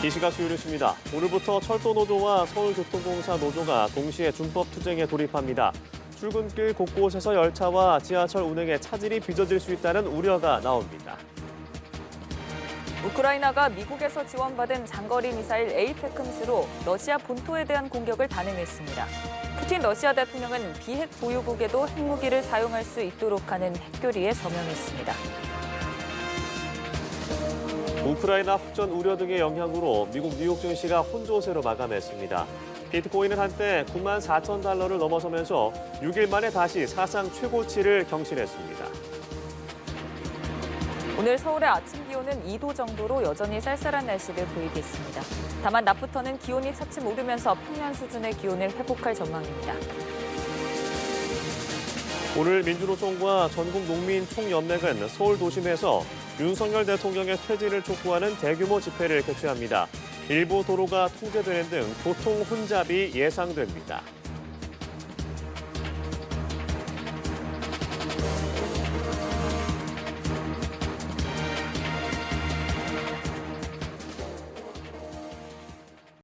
이 시각 수요 뉴스입니다. 오늘부터 철도노조와 서울교통공사 노조가 동시에 준법 투쟁에 돌입합니다. 출근길 곳곳에서 열차와 지하철 운행에 차질이 빚어질 수 있다는 우려가 나옵니다. 우크라이나가 미국에서 지원받은 장거리 미사일 에이테크스로 러시아 본토에 대한 공격을 단행했습니다. 푸틴 러시아 대통령은 비핵 보유국에도 핵무기를 사용할 수 있도록 하는 핵교리에 서명했습니다. 우크라이나 확전 우려 등의 영향으로 미국 뉴욕 증시가 혼조세로 마감했습니다. 비트코인은 한때 9만 4천 달러를 넘어서면서 6일 만에 다시 사상 최고치를 경신했습니다. 오늘 서울의 아침 기온은 2도 정도로 여전히 쌀쌀한 날씨를 보이겠습니다. 다만 낮부터는 기온이 차츰 오르면서 평년 수준의 기온을 회복할 전망입니다. 오늘 민주노총과 전국 농민 총연맹은 서울 도심에서 윤석열 대통령의 퇴진을 촉구하는 대규모 집회를 개최합니다. 일부 도로가 통제되는 등 교통 혼잡이 예상됩니다.